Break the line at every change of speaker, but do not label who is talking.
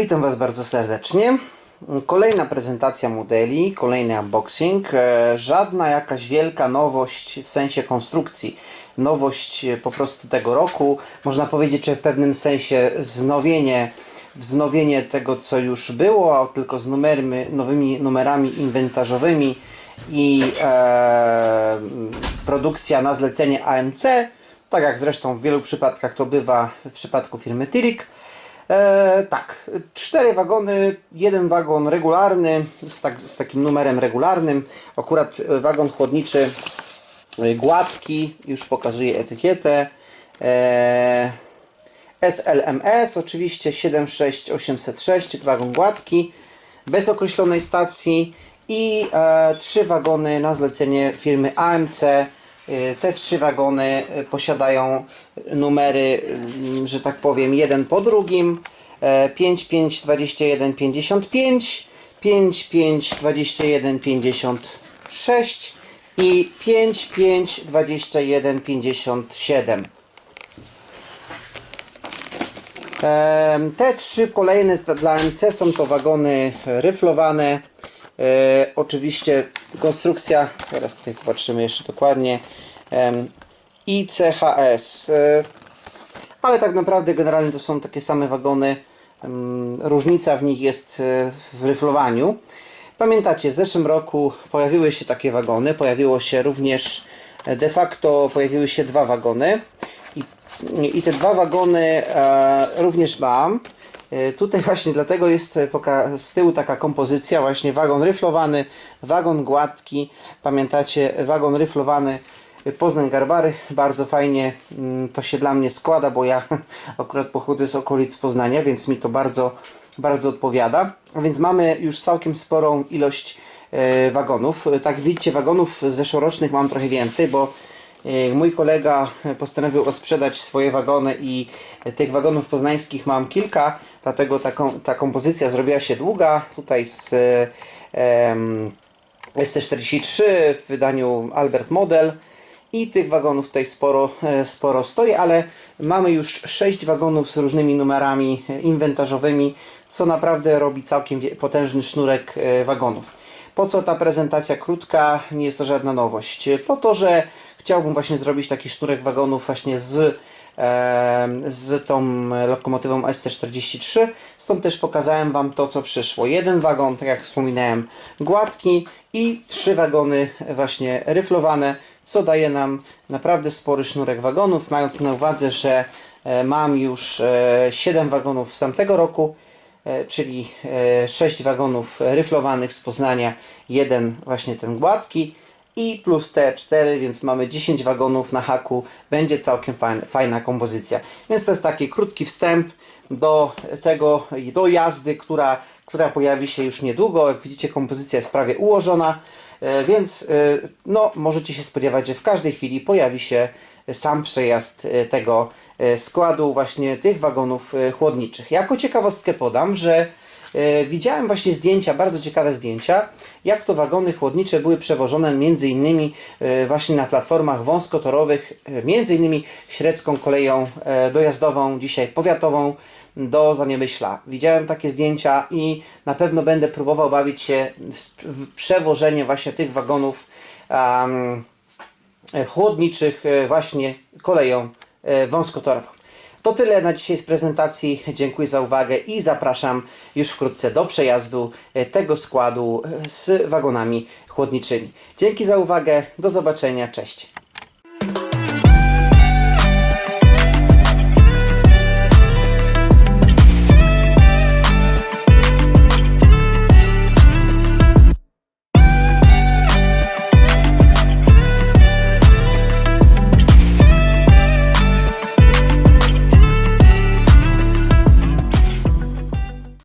Witam Was bardzo serdecznie. Kolejna prezentacja modeli, kolejny unboxing. E, Żadna jakaś wielka nowość w sensie konstrukcji. Nowość e, po prostu tego roku. Można powiedzieć, że w pewnym sensie wznowienie, wznowienie tego, co już było, a tylko z nowymi numerami inwentarzowymi i e, produkcja na zlecenie AMC. Tak jak zresztą w wielu przypadkach to bywa w przypadku firmy Tirik. E, tak, cztery wagony, jeden wagon regularny z, tak, z takim numerem regularnym. Akurat wagon chłodniczy e, gładki, już pokazuję etykietę. E, SLMS, oczywiście 76806, wagon gładki, bez określonej stacji i e, trzy wagony na zlecenie firmy AMC. E, Te trzy wagony e, posiadają numery, mm, że tak powiem, jeden po drugim. E, 552155, 552156 i 552157. Em, Te trzy kolejne dla MC są to wagony ryflowane. E, oczywiście konstrukcja, teraz tutaj popatrzymy jeszcze dokładnie, em, ICHS. E, ale tak naprawdę generalnie to są takie same wagony. Różnica w nich jest e, w ryflowaniu. Pamiętacie, w zeszłym roku pojawiły się takie wagony, pojawiło się również e, de facto pojawiły się dwa wagony i, i te dwa wagony e, również mam. E, Tutaj właśnie dlatego jest e, z tyłu taka kompozycja, właśnie wagon ryflowany, wagon gładki. Pamiętacie, wagon ryflowany e, Poznań Garbary, bardzo fajnie mm, to się dla mnie składa, bo ja akurat pochodzę z okolic Poznania, więc mi to bardzo, bardzo odpowiada. A więc mamy już całkiem sporą ilość wagonów. Tak widzicie, wagonów zeszłorocznych mam trochę więcej, bo mój kolega postanowił odsprzedać swoje wagony i tych wagonów poznańskich mam kilka, dlatego taką, ta kompozycja zrobiła się długa. Tutaj z em, SC43 w wydaniu Albert Model i tych wagonów tutaj sporo, e, sporo stoi, ale mamy już 6 wagonów z różnymi numerami e, inwentarzowymi, co naprawdę robi całkiem potężny sznurek e, wagonów. Po co ta prezentacja krótka? Nie jest to żadna nowość. Po to, że chciałbym właśnie zrobić taki sznurek wagonów właśnie z z tą lokomotywą ST43. Stąd też pokazałem Wam to, co przyszło. Jeden wagon, tak jak wspominałem, gładki i trzy wagony właśnie ryflowane, co daje nam naprawdę spory sznurek wagonów, mając na uwadze, że e, mam już e, 7 wagonów z tamtego roku, e, czyli 6 wagonów ryflowanych z Poznania, jeden właśnie ten gładki i plus te 4, więc mamy 10 wagonów na haku. Będzie całkiem fajna, kompozycja. Więc to jest taki krótki wstęp do tego, do jazdy, która, która pojawi się już niedługo. Jak widzicie, kompozycja jest prawie ułożona, e, więc e, no, możecie się spodziewać, że w każdej chwili pojawi się sam przejazd e, tego składu właśnie tych wagonów chłodniczych. Jako ciekawostkę podam, że Widziałem właśnie zdjęcia, bardzo ciekawe zdjęcia, jak to wagony chłodnicze były przewożone między innymi e, właśnie na platformach wąskotorowych, e, między innymi średzką koleją e, dojazdową, dzisiaj powiatową do Zaniemyśla. Widziałem takie zdjęcia i na pewno będę próbował bawić się w, przewożenie właśnie tych wagonów um, chłodniczych e, właśnie koleją e, wąskotorową. To tyle na dzisiaj z prezentacji. Dziękuję za uwagę i zapraszam już wkrótce do przejazdu e, tego składu e, z wagonami chłodniczymi. Dzięki za uwagę. Do zobaczenia. Cześć.